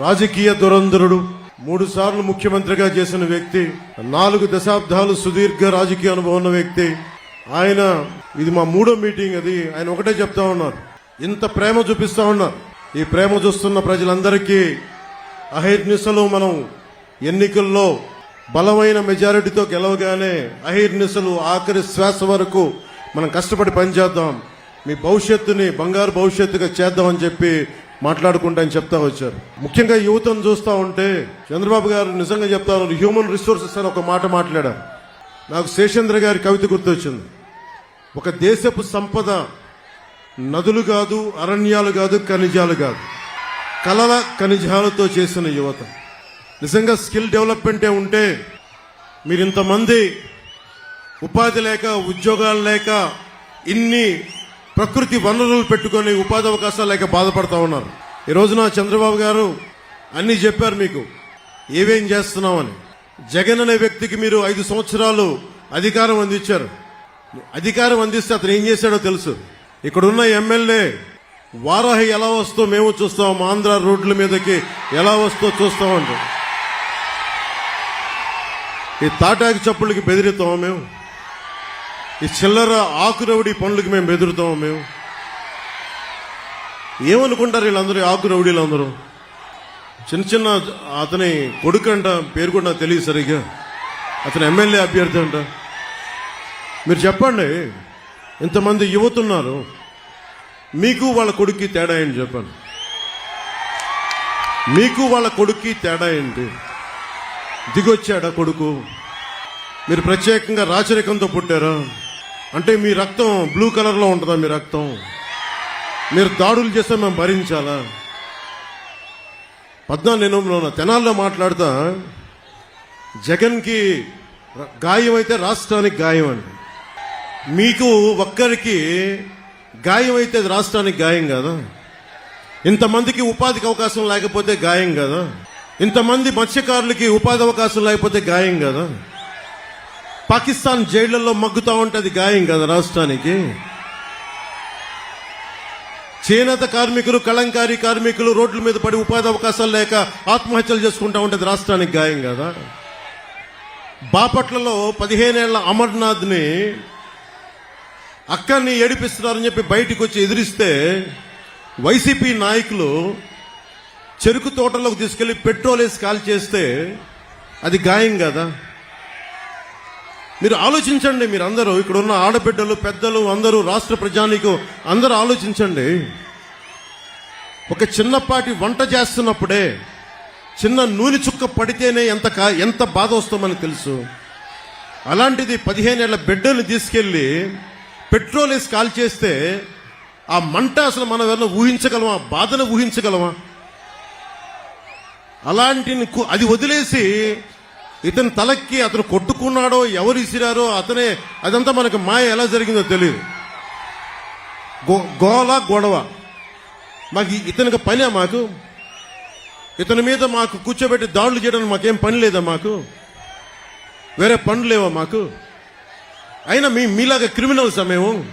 రాజకీయ దురంధరుడు మూడు సార్లు ముఖ్యమంత్రిగా చేసిన వ్యక్తి నాలుగు దశాబ్దాలు సుదీర్ఘ రాజకీయ అనుభవం ఉన్న వ్యక్తి. ఆయన ఇది మా మూడో మీటింగ్ అది ఆయన ఒకటే చెప్తా ఉన్నారు. ఇంత ప్రేమ చూపిస్తా ఉన్నారు. ఈ ప్రేమ చూస్తున్న ప్రజలందరికీ అహిర్నిశలు మనం ఎన్నికల్లో బలమైన మెజారిటీతో గెలవగానే అహిర్నిశలు ఆఖరి శ్వాస వరకు మనం కష్టపడి పనిచేద్దాం. మీ భవిష్యత్తుని బంగారు భవిష్యత్తుగా చేద్దామని చెప్పి మాట్లాడుకుంటా అని చెప్తా వచ్చారు. ముఖ్యంగా యువతను చూస్తూ ఉంటే చంద్రబాబు గారు నిజంగా చెప్తాను హ్యూమన్ రిసోర్సెస్ అని ఒక మాట మాట్లాడారు. నాకు శేషేంద్ర గారి కవిత గుర్తొచ్చింది. ఒక దేశపు సంపద నదులు కాదు అరణ్యాలు కాదు ఖనిజాలు కాదు. కలల ఖనిజాలతో చేసిన యువత. నిజంగా స్కిల్ డెవలప్మెంటే ఉంటే మీరు ఇంతమంది ఉపాధి లేక ఉద్యోగాలు లేక ఇన్ని ప్రకృతి వనరులు పెట్టుకొని ఉపాధి అవకాశాలు లేక బాధపడతా ఉన్నారు. ఈ రోజున చంద్రబాబు గారు అన్ని చెప్పారు మీకు. ఏవేం చేస్తున్నామని. జగన్ అనే వ్యక్తికి మీరు ఐదు సంవత్సరాలు అధికారం అందించారు. అధికారం అందిస్తే అతను ఏం చేశాడో తెలుసు. ఇక్కడున్న ఎమ్మెల్యే వారాహి ఎలా వస్తో మేము చూస్తాం ఆంధ్ర రోడ్ల మీదకి ఎలా వస్తో చూస్తామంటే ఈ తాటాకి చప్పుళ్ళకి బెదిరిస్తామా మేము? ఈ చిల్లర ఆకురవుడి పనులకి మేము ఎదురుతాము మేము. ఏమనుకుంటారు వీళ్ళందరూ ఈ ఆకు అందరూ? చిన్న చిన్న అతని కొడుకు అంట పేరు కూడా నాకు తెలియదు సరిగ్గా. అతను ఎమ్మెల్యే అభ్యర్థి అంట. మీరు చెప్పండి ఇంతమంది యువత ఉన్నారు మీకు వాళ్ళ కొడుక్కి తేడా ఏంటి చెప్పండి. మీకు వాళ్ళ కొడుక్కి తేడా ఏంటి? దిగొచ్చాడా కొడుకు? మీరు ప్రత్యేకంగా రాచరికంతో పుట్టారా? అంటే మీ రక్తం బ్లూ కలర్లో ఉంటుందా మీ రక్తం? మీరు దాడులు చేస్తే మేము భరించాలా? పద్నాలుగు నేను తెనాల్లో మాట్లాడుతా. జగన్కి గాయం అయితే రాష్ట్రానికి గాయం అండి మీకు ఒక్కరికి గాయం అయితే రాష్ట్రానికి గాయం కదా? ఇంతమందికి ఉపాధికి అవకాశం లేకపోతే గాయం కదా? ఇంతమంది మత్స్యకారులకి ఉపాధి అవకాశం లేకపోతే గాయం కదా? పాకిస్తాన్ జైళ్ళలో మగ్గుతూ ఉంటుంది గాయం కదా రాష్ట్రానికి. చేనేత కార్మికులు కళంకారీ కార్మికులు రోడ్ల మీద పడి ఉపాధి అవకాశాలు లేక ఆత్మహత్యలు చేసుకుంటా ఉంటుంది రాష్ట్రానికి గాయం కదా. బాపట్లలో పదిహేనేళ్ళ అమర్నాథ్ని అక్కడిని ఏడిపిస్తున్నారని చెప్పి బయటికి వచ్చి ఎదిరిస్తే వైసీపీ నాయకులు చెరుకు తోటలోకి తీసుకెళ్ళి పెట్రోల్ వేసి కాల్ చేస్తే అది గాయం కదా. మీరు ఆలోచించండి మీరు అందరూ ఇక్కడ ఉన్న ఆడబిడ్డలు పెద్దలు అందరూ రాష్ట్ర ప్రజానికి అందరూ ఆలోచించండి. ఒక చిన్నపాటి వంట చేస్తున్నప్పుడే చిన్న నూనె చుక్క పడితేనే ఎంత ఎంత బాధ వస్తామని తెలుసు. అలాంటిది పదిహేనేళ్ళ బిడ్డలు తీసుకెళ్ళి పెట్రోల్ వేసి కాల్ చేస్తే ఆ మంట అసలు మనం ఎవరైనా ఊహించగలమా? బాధను ఊహించగలమా? అలాంటి అది వదిలేసి ఇతని తలకి అతను కొట్టుకున్నాడో ఎవరు ఇసిరారో అతనే అదంతా మనకు మాయ ఎలా జరిగిందో తెలియదు గో- గోల గొడవ. మాకు ఇతనికి పనే మాకు. ఇతని మీద మాకు కూర్చోబెట్టి దాడులు చేయడానికి మాకేం పని లేదా మాకు? వేరే పనులు లేవా మాకు? అయినా మీ మీలాగా క్రిమినల్స్ మేము?